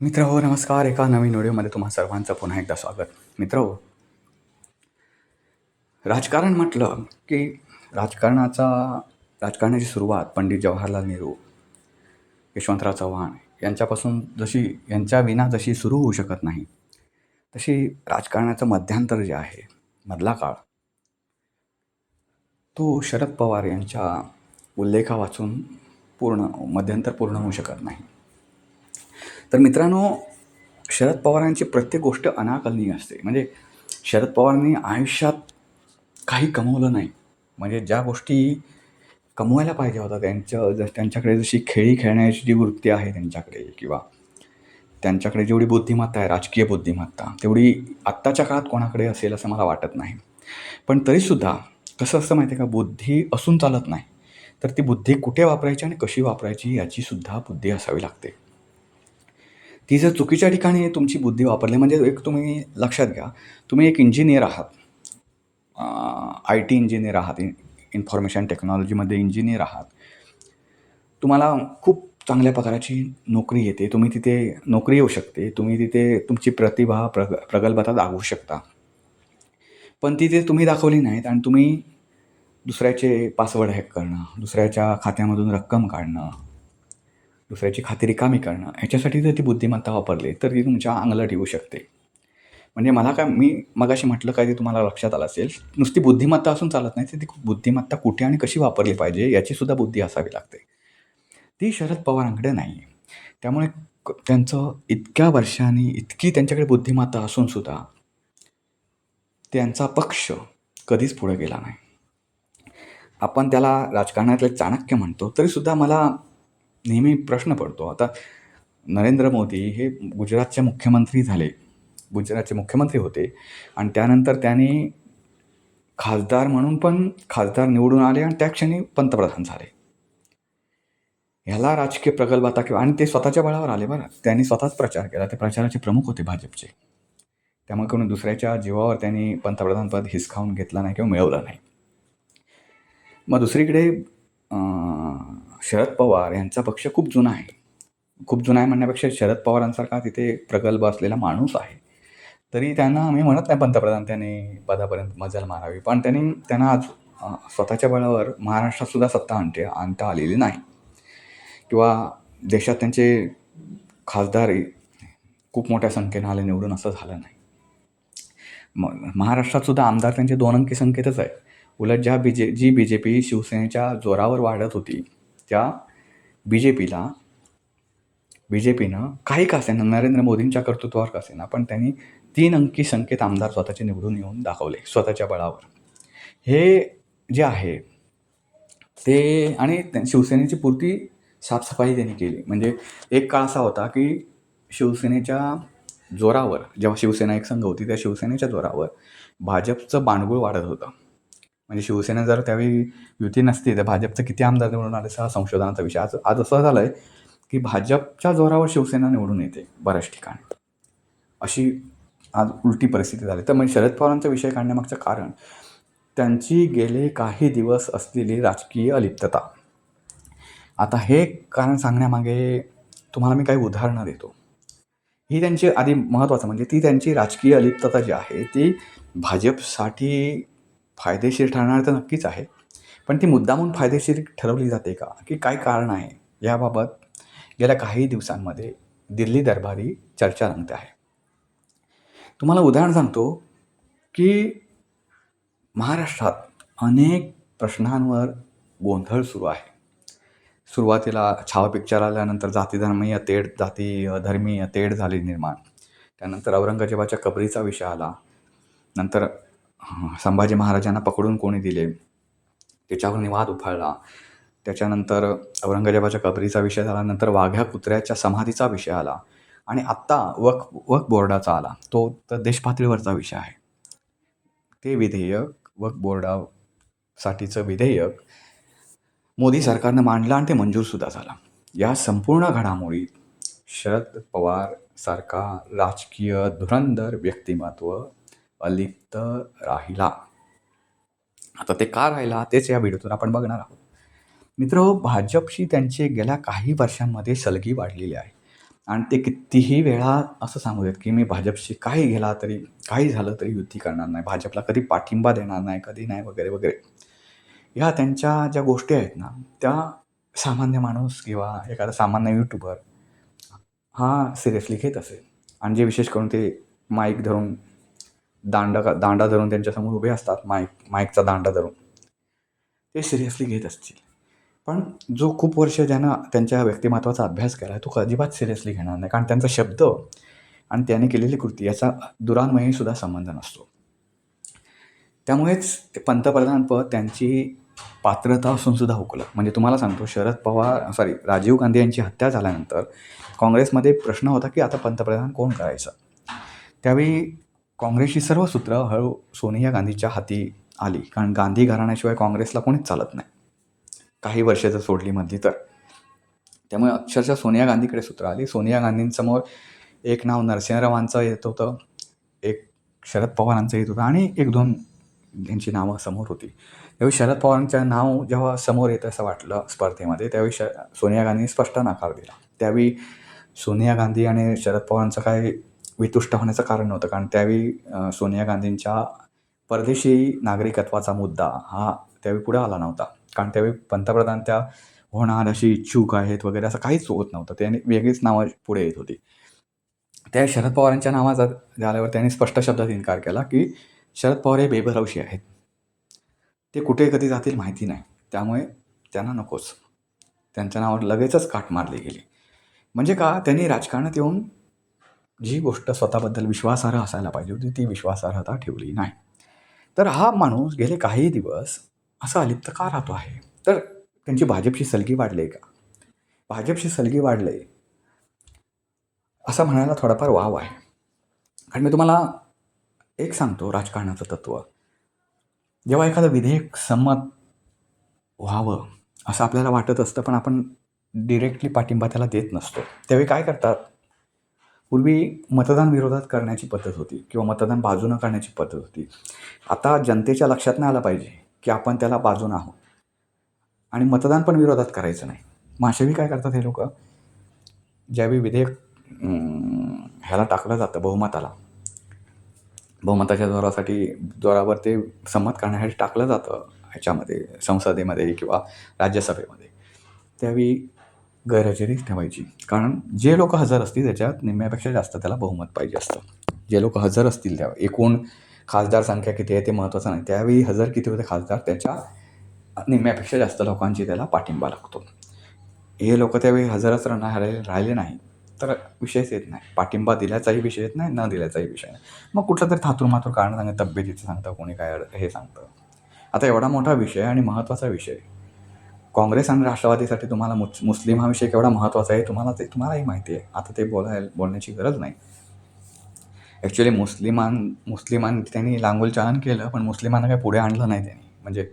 मित्र हो नमस्कार. एका नवीन व्हिडिओमध्ये तुम्हा सर्वांचं पुन्हा एकदा स्वागत. मित्र हो राजकारण म्हटलं की राजकारणाचा राजकारणाची सुरुवात पंडित जवाहरलाल नेहरू यशवंतराव चव्हाण यांच्यापासून जशी यांच्या विना जशी सुरू होऊ शकत नाही तशी राजकारणाचं मध्यांतर जे आहे मधला काळ तो शरद पवार यांच्या उल्लेखा वाचून पूर्ण मध्यंतर पूर्ण होऊ शकत नाही. तर मित्रांनो शरद पवारांची प्रत्येक गोष्ट अनाकलनीय असते. म्हणजे शरद पवारांनी आयुष्यात काही कमवलं नाही. म्हणजे ज्या गोष्टी कमवायला पाहिजे होत्या त्यांच्या ज त्यांच्याकडे जशी खेळी खेळण्याची जी वृत्ती आहे त्यांच्याकडे किंवा त्यांच्याकडे जेवढी बुद्धिमत्ता आहे राजकीय बुद्धिमत्ता तेवढी आत्ताच्या काळात कोणाकडे असेल असं मला वाटत नाही. पण तरीसुद्धा कसं असतं माहिती आहे का बुद्धी असून चालत नाही. तर ती बुद्धी कुठे वापरायची आणि कशी वापरायची याचीसुद्धा बुद्धी असावी लागते. ती जर चुकीच्या ठिकाणी तुमची बुद्धी वापरली म्हणजे एक तुम्ही लक्षात घ्या तुम्ही एक इंजिनियर आहात. आय टी इंजिनियर आहात इन्फॉर्मेशन टेक्नॉलॉजीमध्ये इंजिनियर आहात. तुम्हाला खूप चांगल्या प्रकारची नोकरी येते तुम्ही तिथे नोकरी येऊ शकते तुम्ही तिथे तुमची प्रतिभा प्रग प्रगल्भता दाखवू शकता. पण तिथे तुम्ही दाखवली नाहीत आणि तुम्ही दुसऱ्याचे पासवर्ड हॅक करणं दुसऱ्याच्या खात्यामधून रक्कम काढणं दुसऱ्याची खात्री कामी करणं ह्याच्यासाठी जर ती बुद्धिमत्ता वापरली तर ती तुमच्या अंगलट येऊ शकते. म्हणजे मला काय मी मगाशी म्हटलं काय ते तुम्हाला लक्षात आलं असेल नुसती बुद्धिमत्ता असून चालत नाही तर ती बुद्धिमत्ता कुठे आणि कशी वापरली पाहिजे याचीसुद्धा बुद्धी असावी लागते. ती शरद पवारांकडे नाही. आहे त्यामुळे त्यांचं इतक्या वर्षांनी इतकी त्यांच्याकडे बुद्धिमत्ता असूनसुद्धा त्यांचा पक्ष कधीच पुढे गेला नाही. आपण त्याला राजकारणातले चाणक्य म्हणतो तरीसुद्धा मला नेहमी प्रश्न पडतो. आता नरेंद्र मोदी हे गुजरातचे मुख्यमंत्री झाले. गुजरातचे मुख्यमंत्री होते. आणि त्यानंतर त्यांनी खासदार म्हणून पण खासदार निवडून आले आणि त्या क्षणी पंतप्रधान झाले. ह्याला राजकीय प्रगल्भता किंवा आणि ते स्वतःच्या बळावर आले बरं. त्यांनी स्वतःच प्रचार केला. ते प्रचाराचे प्रमुख होते भाजपचे. त्यामुळे कोणी दुसऱ्याच्या जीवावर त्यांनी पंतप्रधानपद हिसकावून घेतला नाही किंवा मिळवलं नाही. मग दुसरीकडे शरद पवार यांचा पक्ष खूप जुना आहे. खूप जुना आहे म्हणण्यापेक्षा शरद पवारांसारखा तिथे प्रगल्भ असलेला माणूस आहे. तरी त्यांना आम्ही म्हणत नाही पंतप्रधान त्यांनी पदापर्यंत मजल मारावी पण त्यांनी त्यांना आज स्वतःच्या बळावर महाराष्ट्रातसुद्धा सत्ता आणते आणता आलेली नाही. किंवा देशात त्यांचे खासदार खूप मोठ्या संख्येनं आले निवडून असं झालं नाही. म महाराष्ट्रातसुद्धा आमदार त्यांचे दोन अंकी संख्येतच आहे. उलट ज्या B J G B J P शिवसेनेच्या जोरावर वाढत होती त्या बी जे पीला बी जे पीनं काही का असेना नरेंद्र मोदींच्या कर्तृत्वावर का असेना पण त्यांनी तीन अंकी संख्येत आमदार स्वतःचे निवडून येऊन दाखवले स्वतःच्या बळावर. हे जे आहे ते आणि शिवसेनेची पुरती साफसफाई त्यांनी केली. म्हणजे एक काळ असा होता की शिवसेनेच्या जोरावर जेव्हा शिवसेना एक संघ होती त्या शिवसेनेच्या जोरावर भाजपचं बांडगुळ वाढत होतं. म्हणजे शिवसेना जर त्यावेळी युती नसती तर भाजपचं किती आमदार निवडून आले हा संशोधनाचा विषय. आज आज असं झालं आहे की भाजपच्या जोरावर शिवसेना निवडून येते बऱ्याच ठिकाणी. अशी आज उलटी परिस्थिती झाली. तर म्हणजे शरद पवारांचा विषय काढण्यामागचं कारण त्यांची गेले काही दिवस असलेली राजकीय अलिप्तता. आता हे कारण सांगण्यामागे तुम्हाला मी काही उदाहरणं देतो. ही त्यांची आधी महत्त्वाचं म्हणजे ती त्यांची राजकीय अलिप्तता जी आहे ती भाजपसाठी फायदेशीर ठरणार तर नक्कीच आहे. पण ती मुद्दामून फायदेशीर ठरवली जाते का? की काय कारण आहे? याबाबत गेल्या काही दिवसांमध्ये दिल्ली दरबारी चर्चा रंगते आहे. तुम्हाला उदाहरण सांगतो की महाराष्ट्रात अनेक प्रश्नांवर गोंधळ सुरू आहे. सुरुवातीला छावा पिक्चर आल्यानंतर जातीधर्मीय तेढ जाती धर्मीय तेढ झाली निर्माण. त्यानंतर औरंगजेबाच्या कबरीचा विषय आला. नंतर संभाजी महाराजांना पकडून कोणी दिले? त्याच्यावर वाद उफाळला. त्याच्यानंतर औरंगजेबाच्या कबरीचा विषय झाला नंतर वाघ्या कुत्र्याच्या समाधीचा विषय आला आणि आत्ता वक वक बोर्डाचा आला. तो तर देशपातळीवरचा विषय आहे. ते विधेयक वक बोर्डासाठीचं विधेयक मोदी सरकारनं मांडलं आणि ते मंजूरसुद्धा झालं. या संपूर्ण घडामोडीत शरद पवार सारखा राजकीय धुरंधर व्यक्तिमत्व अलिप्त राहिला. आता ते का राहिला? तेच या व्हिडिओतून आपण बघणार आहोत. मित्र भाजपशी त्यांचे गेल्या काही वर्षांमध्ये सलगी वाढलेली आहे. आणि ते कितीही वेळा असं सांगू देत की मी भाजपशी काही गेला तरी काही झालं तरी युती करणार नाही. भाजपला कधी पाठिंबा देणार नाही कधी नाही वगैरे वगैरे. ह्या त्यांच्या ज्या गोष्टी आहेत ना त्या सामान्य माणूस किंवा एखादा सामान्य यूट्यूबर हा सिरियसली घेत असेल. आणि जे विशेष करून ते माईक धरून दांडा दांडा धरून त्यांच्यासमोर उभे असतात माईक माईकचा दांडा धरून. ते सिरियसली घेत असतील. पण जो खूप वर्ष ज्यानं त्यांच्या व्यक्तिमत्वाचा अभ्यास केला आहे तो अजिबात सिरियसली घेणार नाही. कारण त्यांचा शब्द आणि त्याने केलेली कृती याचा दुरांमयीसुद्धा संबंध नसतो. त्यामुळेच ते पंतप्रधानपद त्यांची पात्रता असून सुद्धा हुकलं. म्हणजे तुम्हाला सांगतो शरद पवार सॉरी राजीव गांधी यांची हत्या झाल्यानंतर काँग्रेसमध्ये प्रश्न होता की आता पंतप्रधान कोण करायचं? त्यावेळी काँग्रेसची सर्व सूत्र हळू सोनिया गांधीच्या हाती आली. कारण गांधी घराण्याशिवाय काँग्रेसला कोणीच चालत नाही. काही वर्ष जर सोडली म्हणली तर. त्यामुळे अक्षरशः सोनिया गांधीकडे सूत्र आली. सोनिया गांधींसमोर एक नाव नरसिंहरावांचं येत होतं एक शरद पवारांचं येत होतं आणि एक दोन यांची नावं समोर होती. त्यावेळी शरद पवारांचं नाव जेव्हा समोर येतं असं वाटलं स्पर्धेमध्ये त्यावेळी श सोनिया गांधींनी स्पष्ट नकार दिला. त्यावेळी सोनिया गांधी आणि शरद पवारांचं काही वितुष्ट होण्याचं कारण नव्हतं. कारण त्यावेळी सोनिया गांधींच्या परदेशी नागरिकत्वाचा मुद्दा हा त्यावेळी पुढे आला नव्हता. कारण त्यावेळी पंतप्रधान त्या होणार अशी इच्छुक आहेत वगैरे असं काहीच होत नव्हतं. त्याने वेगळीच नावं पुढे येत होती. त्या शरद पवारांच्या नावाचा झाल्यावर त्यांनी स्पष्ट शब्दात इन्कार केला की शरद पवार हे बेभरवशी आहेत. ते कुठे कधी जातील माहिती नाही. त्यामुळे त्यांना नकोच. त्यांच्या नावावर लगेचच काट मारली गेली. म्हणजे का? त्यांनी राजकारणात येऊन जी गोष्ट स्वतःबद्दल विश्वासार्ह असायला पाहिजे होती ती विश्वासार्हता ठेवली नाही. तर हा माणूस गेले काही दिवस असा अलिप्त का राहतो आहे. तर त्यांची भाजपशी सलगी वाढली आहे का? भाजपशी सलगी वाढले असं म्हणायला थोडाफार वाव आहे. कारण मी तुम्हाला एक सांगतो राजकारणाचं तत्त्व जेव्हा एखादं विधेयक संमत व्हावं असं आपल्याला वाटत असतं पण आपण डिरेक्टली पाठिंबा त्याला देत नसतो. त्यावेळी काय करतात? पूर्वी मतदान विरोधात करण्याची पद्धत होती किंवा मतदान बाजूनं करण्याची पद्धत होती. आता जनतेच्या लक्षात नाही आलं पाहिजे की आपण त्याला बाजून आहोत. आणि मतदान पण विरोधात करायचं नाही. माशेवी काय करतात हे लोक? ज्यावेळी विधेयक ह्याला टाकलं जातं बहुमताला बहुमताच्या जोरासाठी जोरावर ते संमत करण्यासाठी टाकलं जातं ह्याच्यामध्ये संसदेमध्ये किंवा राज्यसभेमध्ये. त्यावेळी गैरहजेरी ठेवायची. कारण जे लोक हजर असतील त्याच्यात निम्म्यापेक्षा जास्त त्याला बहुमत पाहिजे असतं. जे लोक हजर असतील त्या एकूण खासदार संख्या किती आहे ते महत्त्वाचं नाही. त्यावेळी हजर किती होते खासदार? त्याच्या निम्म्यापेक्षा जास्त लोकांची त्याला पाठिंबा लागतो. हे लोक त्यावेळी हजरच राहणार राहिले नाही तर विषयच येत नाही. पाठिंबा दिल्याचाही विषय येत नाही न दिल्याचाही विषय नाही. मग कुठलं तरी थातूर मातूर कारण सांगतं तब्येतीचं सांगतं कोणी काय हे सांगतं. आता एवढा मोठा विषय आणि महत्त्वाचा विषय काँग्रेस आणि राष्ट्रवादीसाठी तुम्हाला मुस मुस्लिम हा विषय केवढा महत्त्वाचा आहे तुम्हाला ते तुम्हालाही माहिती आहे. आता ते बोलाय बोलण्याची गरज नाही. ॲक्च्युली मुस्लिमां मुस्लिमांनी त्यांनी लांगोल चालन केलं पण मुस्लिमांना काही पुढे आणलं नाही त्यांनी. म्हणजे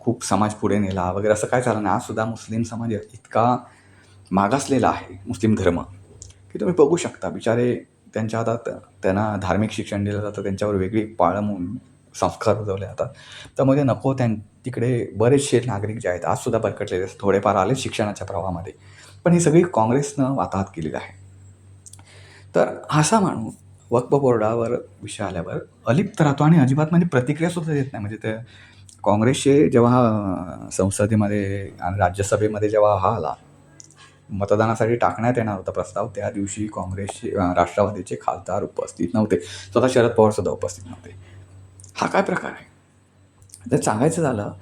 खूप समाज पुढे नेला वगैरे असं काय चाललं नाही. आजसुद्धा मुस्लिम समाज इतका मागासलेला आहे मुस्लिम धर्म की तुम्ही बघू शकता बिचारे त्यांच्या हातात त्यांना धार्मिक शिक्षण दिलं जातं त्यांच्यावर वेगळी म्हणून संस्कार रुजवले जातात. त्यामध्ये नको त्यां तिकडे बरेचसे नागरिक जे आहेत आजसुद्धा भरकटलेले आहेत. थोडेफार आले शिक्षणाच्या प्रवाहामध्ये. पण ही सगळी काँग्रेसनं वाताहत केलेली आहे. तर असा माणूस वक्फ बोर्डावर विषय आल्यावर अलिप्त राहतो आणि अजिबात म्हणजे प्रतिक्रियासुद्धा देत नाही. म्हणजे ते काँग्रेसचे जेव्हा संसदेमध्ये आणि राज्यसभेमध्ये जेव्हा हा आला मतदानासाठी टाकण्यात येणार होता प्रस्ताव त्या दिवशी काँग्रेसचे राष्ट्रवादीचे खासदार उपस्थित नव्हते. स्वतः शरद पवारसुद्धा उपस्थित नव्हते. हा काय प्रकार आहे? जर सांगायचं झालं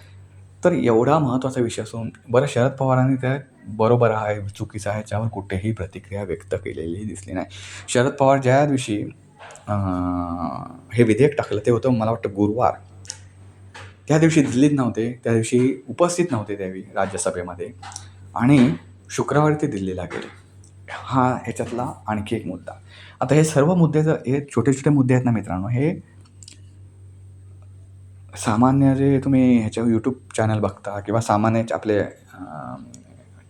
तर एवढा महत्त्वाचा विषय असून बरं शरद पवारांनी त्या बरोबर आहे चुकीचं आहे याच्यावर कुठेही प्रतिक्रिया व्यक्त केलेली दिसली नाही. शरद पवार ज्या दिवशी हे विधेयक टाकलं ते होतं मला वाटतं गुरुवार. त्या दिवशी दिल्लीत नव्हते त्या दिवशी उपस्थित नव्हते त्यावेळी राज्यसभेमध्ये. आणि शुक्रवारी ते दिल्लीला गेले. हा ह्याच्यातला आणखी एक मुद्दा. आता हे सर्व मुद्दे जर हे छोटे छोटे मुद्दे आहेत ना मित्रांनो हे सामान्य जे तुम्ही ह्याच्यावर यूट्यूब चॅनल बघता किंवा सामान्य आपले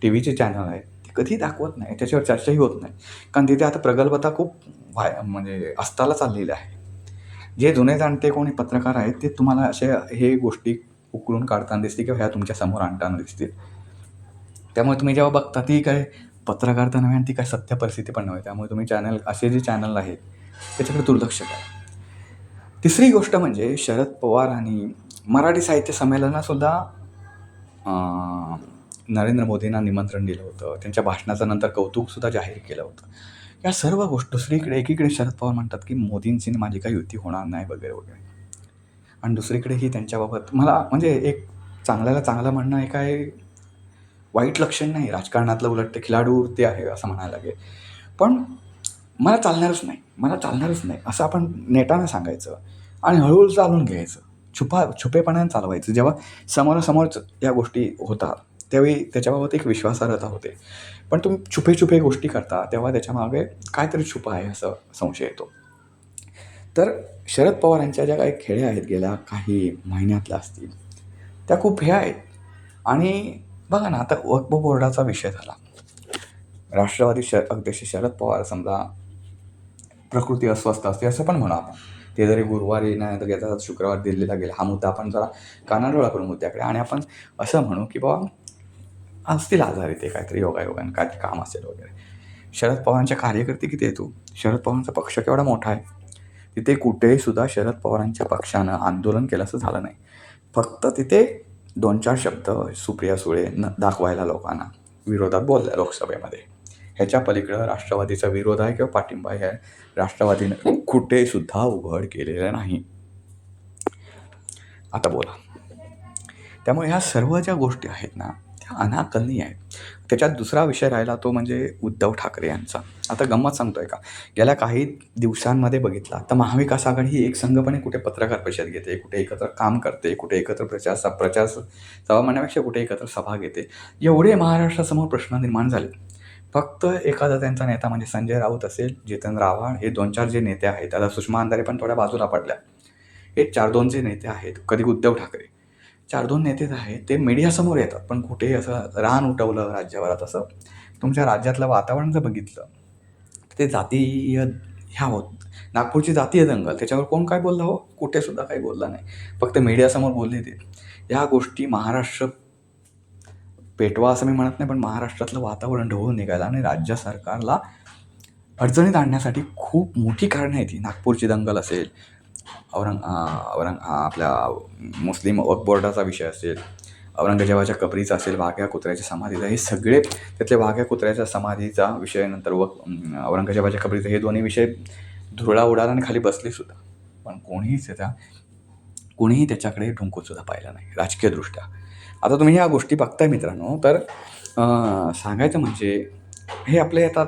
टी व्हीचे चॅनल आहेत ते कधी दाखवत नाही त्याच्यावर चर्चाही होत नाही. कारण तिथे आता प्रगल्भता खूप व्हाय म्हणजे अस्ताला चाललेली आहे. जे जुने जाणते कोणी पत्रकार आहेत ते तुम्हाला असे हे गोष्टी उकळून काढताना दिसतील किंवा ह्या तुमच्यासमोर आणताना दिसतील. त्यामुळे तुम्ही जेव्हा बघता ती काय पत्रकारिता नव्हे आणि ती काय सत्य परिस्थिती पण नव्हे. त्यामुळे तुम्ही चॅनल असे जे चॅनल आहेत त्याच्याकडे दुर्लक्ष करा. तिसरी गोष्ट म्हणजे शरद पवारांनी मराठी साहित्य संमेलनातसुद्धा नरेंद्र मोदींना निमंत्रण दिलं होतं. त्यांच्या भाषणाचं नंतर कौतुकसुद्धा जाहीर केलं होतं. या सर्व गोष्ट दुसरीकडे एकीकडे शरद पवार म्हणतात की मोदींची माझी काही युती होणार नाही वगैरे वगैरे. आणि दुसरीकडेही त्यांच्याबाबत मला म्हणजे एक चांगल्याला चांगलं म्हणणं हे काय वाईट लक्षण नाही. राजकारणातलं उलट ते खिलाडू ते आहे असं म्हणायला लागेल. पण मला चालणारच नाही. मला चालणारच नाही. असं आपण नेटानं सांगायचं आणि हळूहळू चालून घ्यायचं. छुपा छुपेपणाने चालवायचं. जेव्हा समोरासमोरच या गोष्टी होतात त्यावेळी त्याच्याबाबत एक विश्वासार्हता होते. पण तुम्ही छुपे छुपे गोष्टी करता तेव्हा त्याच्यामागे काहीतरी छुपा आहे असं संशय येतो. तर शरद पवारांच्या ज्या काही खेळ्या आहेत गेल्या काही महिन्यातल्या असतील त्या खूप हे आहेत. आणि बघा ना आता वक्फ बोर्डाचा विषय झाला. राष्ट्रवादी श अध्यक्ष शरद पवार समजा प्रकृती अस्वस्थ असते असं पण म्हणू आपण. ते जरी गुरुवारी नाही तर गेला शुक्रवार दिल्लीला गेला हा मुद्दा आपण जरा कानाडोळा करू मुद्द्याकडे आणि आपण असं म्हणू की बाबा असतील आजारी ते काहीतरी योगायोगाने काय काम असेल वगैरे. शरद पवारांच्या कार्यकर्ते किती येतो शरद पवारांचा पक्ष केवढा मोठा आहे? तिथे कुठेही सुद्धा शरद पवारांच्या पक्षानं आंदोलन केलं असं झालं नाही. फक्त तिथे दोन चार शब्द सुप्रिया सुळे न दाखवायला लोकांना विरोधात बोलल्या लोकसभेमध्ये. ह्याच्या पलीकडं राष्ट्रवादीचा विरोध आहे किंवा पाठिंबा आहे राष्ट्रवादीनं कुठेसुद्धा उघड केलेलं नाही. आता बोला. त्यामुळे ह्या सर्व ज्या गोष्टी आहेत ना त्या अनाकलनीय आहेत. त्याच्यात दुसरा विषय राहिला तो म्हणजे उद्धव ठाकरे यांचा. आता गंमत सांगतोय का? गेल्या काही दिवसांमध्ये बघितला तर महाविकास आघाडी ही एकसंघपणे कुठे पत्रकार परिषद घेते कुठे एकत्र काम करते कुठे एकत्र प्रचार स- प्रचार सभा म्हणण्यापेक्षा कुठे एकत्र सभा घेते. एवढे महाराष्ट्रासमोर प्रश्न निर्माण झाले फक्त एखादा त्यांचा नेता म्हणजे संजय राऊत असेल जितेंद्र आव्हाड हे दोन चार जे नेते आहेत आता सुषमा अंधारे पण थोड्या बाजूला पडल्या. हे चार दोन जे नेते आहेत कधी उद्धव ठाकरे चार दोन नेतेच आहेत ते मीडियासमोर येतात पण कुठेही असं रान उठवलं राज्यभरात असं तुमच्या राज्यातलं वातावरण जर बघितलं ते जातीय ह्या होत नागपूरची जातीय दंगल त्याच्यावर कोण काय बोललं हो? कुठेसुद्धा काही बोलला नाही. फक्त मीडियासमोर बोलले ते. ह्या गोष्टी महाराष्ट्र पेटवा असं मी म्हणत नाही पण महाराष्ट्रातलं वातावरण ढवळून निघायला आणि राज्य सरकारला अडचणीत आणण्यासाठी खूप मोठी कारणं आहेत ती नागपूरची दंगल असेल औरंग औरंग आपल्या मुस्लिम वक बोर्डाचा विषय असेल औरंगजेबाच्या कबरीचा असेल वाघ्या कुत्र्याच्या समाधीचा हे सगळे त्यातले वाघ्या कुत्र्याच्या समाधीचा विषय नंतर व औरंगजेबाच्या कबरीचा हे दोन्ही विषय धुरळा उडाला आणि खाली बसले सुद्धा. पण कोणीही त्याचा कोणीही त्याच्याकडे ढुंकून सुद्धा नाही राजकीयदृष्ट्या. आता तुम्ही ह्या गोष्टी बघताय मित्रांनो तर सांगायचं म्हणजे हे आपले येतात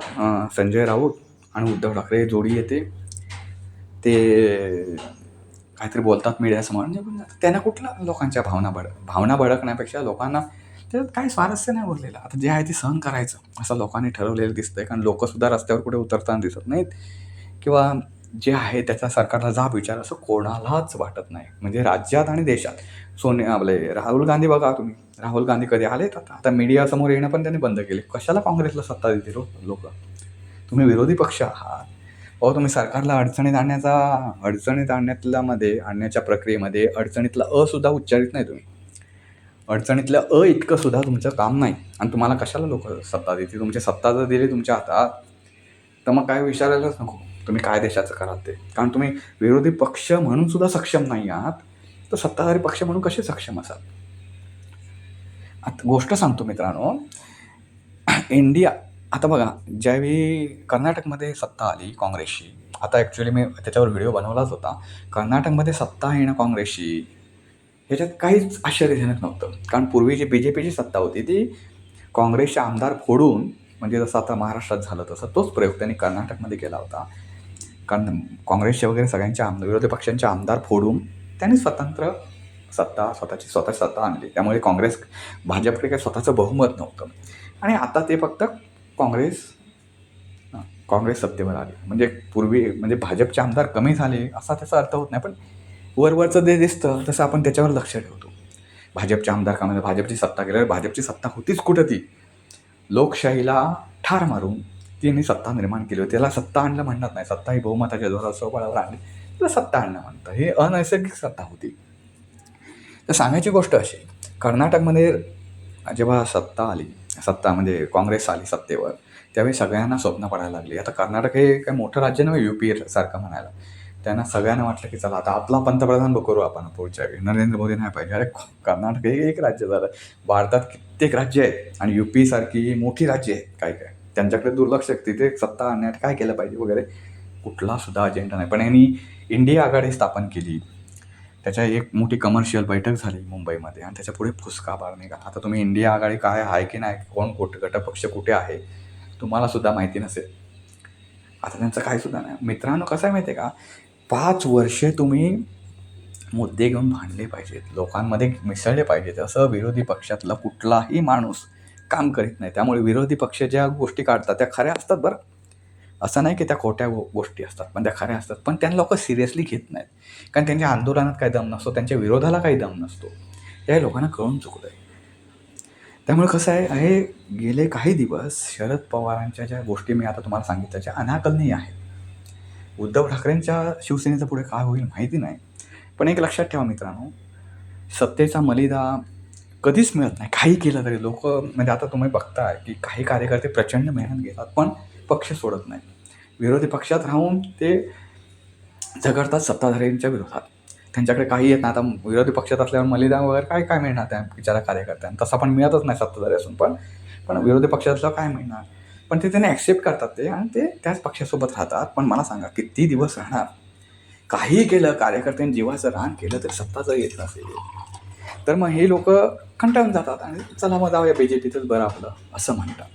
संजय राऊत आणि उद्धव ठाकरे जोडी येते. ते काहीतरी बोलतात मीडियासमोर म्हणजे त्यांना कुठला लोकांच्या भावना भडक भावना भडकण्यापेक्षा लोकांना त्याच्यात काही स्वारस्य नाही बोललेलं आता जे आहे ते सहन करायचं. असं लोकांनी ठरवलेलं दिसतंय. कारण लोकंसुद्धा रस्त्यावर कुठे उतरताना दिसत नाहीत. किंवा जे आहे त्याचा सरकारला जाब विचार असं कोणालाच वाटत नाही. म्हणजे राज्यात आणि देशात. सोने आपले राहुल गांधी बघा तुम्ही. राहुल गांधी कधी आलेत आता? आता मीडियासमोर येणं पण त्यांनी बंद केले. कशाला काँग्रेसला सत्ता देतील हो रो लोक? तुम्ही विरोधी पक्ष आहात. अहो तुम्ही सरकारला अडचणीत आणण्याचा अडचणीत आणण्यातल्या मध्ये आणण्याच्या प्रक्रियेमध्ये अडचणीतला असुद्धा सुद्धा उच्चारित नाही तुम्ही. अडचणीतलं अ इतकं सुद्धा तुमचं काम नाही. आणि तुम्हाला कशाला लोक सत्ता देतील? तुमची सत्ता जर दिली तुमच्या हातात तर मग काय विचारायलाच नको. तुम्ही काय देशाचं कराल ते? कारण तुम्ही विरोधी पक्ष म्हणून सुद्धा सक्षम नाही आहात तर सत्ताधारी पक्ष म्हणून कसे सक्षम असाल? आता गोष्ट सांगतो मित्रांनो. इंडिया आता बघा ज्यावेळी कर्नाटकमध्ये सत्ता आली काँग्रेसची आता ॲक्च्युली मी त्याच्यावर व्हिडिओ बनवलाच होता. कर्नाटकमध्ये सत्ता येणं काँग्रेसची ह्याच्यात काहीच आश्चर्यजनक नव्हतं. कारण पूर्वी जी बी जे पीची सत्ता होती ती काँग्रेसचे आमदार फोडून म्हणजे जसं आता महाराष्ट्रात झालं तसं तोच प्रयोग त्यांनी कर्नाटकमध्ये केला होता. कारण काँग्रेसचे वगैरे सगळ्यांच्या आमदार विरोधी पक्षांचे आमदार फोडून त्यांनी स्वतंत्र सत्ता स्वतःची स्वतःची सत्ता आणली. त्यामुळे काँग्रेस भाजपकडे काही स्वतःचं बहुमत नव्हतं. आणि आता ते फक्त काँग्रेस काँग्रेस सत्तेवर आली. म्हणजे पूर्वी म्हणजे भाजपचे आमदार कमी झाले असा त्याचा अर्थ होत नाही पण वरवरचं जे दिसतं तसं आपण त्याच्यावर लक्ष ठेवतो. भाजपचे आमदार का म्हणजे भाजपची सत्ता गेल्यावर भाजपची सत्ता होतीच कुठं ती लोकशाहीला ठार मारून तिने सत्ता निर्माण केली होती. त्याला सत्ता आणलं म्हणत नाही. सत्ता ही बहुमताच्या जोरात स्वबळावर आणली. त्याला सत्ता आणलं म्हणतं. ही अनैसर्गिक सत्ता होती. तर सांगायची गोष्ट अशी कर्नाटकमध्ये जेव्हा सत्ता आली सत्ता म्हणजे काँग्रेस आली सत्तेवर त्यावेळी सगळ्यांना स्वप्न पडायला लागली. आता कर्नाटक हे काय मोठं राज्य नव्हे यू पी सारखं म्हणायला. त्यांना सगळ्यांना वाटलं की चला आता आपला पंतप्रधान करू आपण पुढच्या वेळी. नरेंद्र मोदी नाही पाहिजे. अरे कर्नाटक हे एक राज्य झालं. भारतात कित्येक राज्य आहेत आणि यू पी सारखी मोठी राज्य आहेत काय काय त्यांच्याकडे दुर्लक्ष आहे. तिथे सत्ता आणण्यात काय केलं पाहिजे वगैरे कुठला सुद्धा अजेंडा नाही. पण यांनी इंडिया आघाडी स्थापन केली. त्याच्या एक मोठी कमर्शियल बैठक झाली मुंबईमध्ये आणि त्याच्या पुढे फुसका बार निघाला आता तुम्ही इंडिया आघाडी काय आहे की नाही कोण कुठे गटपक्ष कुठे आहे तुम्हाला सुद्धा माहिती नसेल. आता त्यांचं काय सुद्धा नाही. मित्रांनो कसं आहे माहिती आहे का? पाच वर्षे तुम्ही मुद्दे घेऊन भांडले पाहिजेत. लोकांमध्ये मिसळले पाहिजेत. असं विरोधी पक्षातला कुठलाही माणूस काम करीत नाही. त्यामुळे विरोधी पक्ष ज्या गोष्टी काढतात त्या खऱ्या असतात बरं. असं नाही की त्या खोट्या गोष्टी असतात पण त्या खऱ्या असतात. पण त्यांना लोक सिरियसली घेत नाहीत. कारण त्यांच्या आंदोलनात काही दम नसतो त्यांच्या विरोधाला काही दम नसतो. हे लोकांना कळून चुकलं आहे त्यामुळे कसं आहे हे गेले काही दिवस शरद पवारांच्या ज्या गोष्टी मी आता तुम्हाला सांगितल्या ज्या अनाकलनीय आहेत. उद्धव ठाकरेंच्या शिवसेनेचं पुढे काय होईल माहिती नाही. पण एक लक्षात ठेवा मित्रांनो सत्तेचा मलिदा कधीच मिळत नाही. काही केलं तरी लोक म्हणजे आता तुम्ही बघताय की काही कार्यकर्ते प्रचंड मेहनत घेतात पण पक्ष सोडत नाही. विरोधी पक्षात राहून ते झगडतात सत्ताधाऱ्यांच्या विरोधात. त्यांच्याकडे काही येत नाही. आता विरोधी पक्षात असल्यावर मलिदा वगैरे काय काय मिळणार त्या बिचारा कार्यकर्त्यांना? तसा पण मिळतच नाही सत्ताधारी असून पण. पण विरोधी पक्षातलं काय मिळणार? पण ते त्यांनी ॲक्सेप्ट करतात ते आणि ते त्याच पक्षासोबत राहतात. पण मला सांगा किती दिवस राहणार? काही केलं कार्यकर्त्यांनी जीवाचं रान केलं तर सत्ता जर येत नसेल. तर मग हे लोक कंटाळून जातात आणि चला मग जाऊया बी जे पीतच बरं आपलं असं म्हणतात.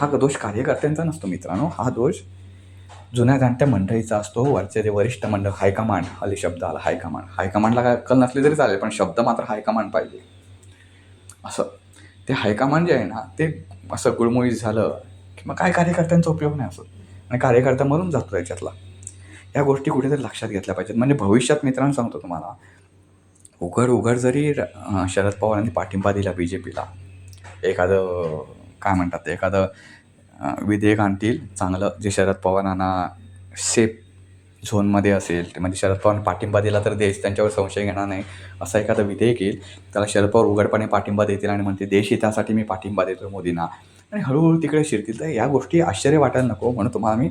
हा दोष कार्यकर्त्यांचा नसतो मित्रांनो हा दोष जुन्या जाणत्या मंडळीचा असतो. वरचे जे वरिष्ठ मंडळ हायकमांड हल्ली शब्द आला हायकमांड. हायकमांडला काय अक्कल नसली तरी चालेल पण शब्द मात्र हायकमांड पाहिजे. असं. ते हायकमांड जे आहे ना ते असं गुळमुळीत झालं की मग काय कार्यकर्त्यांचा उपयोग नाही असं. आणि कार्यकर्ता मरून जातो त्याच्यातला. या गोष्टी कुठेतरी लक्षात घेतल्या पाहिजेत. म्हणजे भविष्यात मित्रांनो सांगतो तुम्हाला उघड उघड जरी शरद पवारांनी पाठिंबा दिला बी जे पीला एखादं काय म्हणतात एखादं विधेयक आणतील चांगलं जे शरद पवारांना सेफ झोनमध्ये असेल ते म्हणजे शरद पवार पाठिंबा दिला तर देश त्यांच्यावर संशय घेणार नाही असं एखादं विधेयक येईल त्याला शरद पवार उघडपणे पाठिंबा देतील आणि म्हणते देश हितासाठी मी पाठिंबा देतो मोदींना. आणि हळूहळू तिकडे शिरतील. तर या गोष्टी आश्चर्य वाटायला नको म्हणून तुम्हाला मी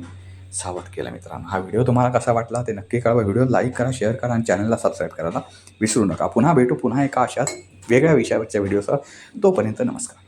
सावध केला मित्रांनो. हा व्हिडिओ तुम्हाला कसा वाटला ते नक्की कळवा. व्हिडिओ लाईक करा शेअर करा आणि चॅनलला सबस्क्राईब करायला विसरू नका. पुन्हा भेटू पुन्हा एका अशाच वेगळ्या विषयावरच्या व्हिडिओसह. तोपर्यंत नमस्कार.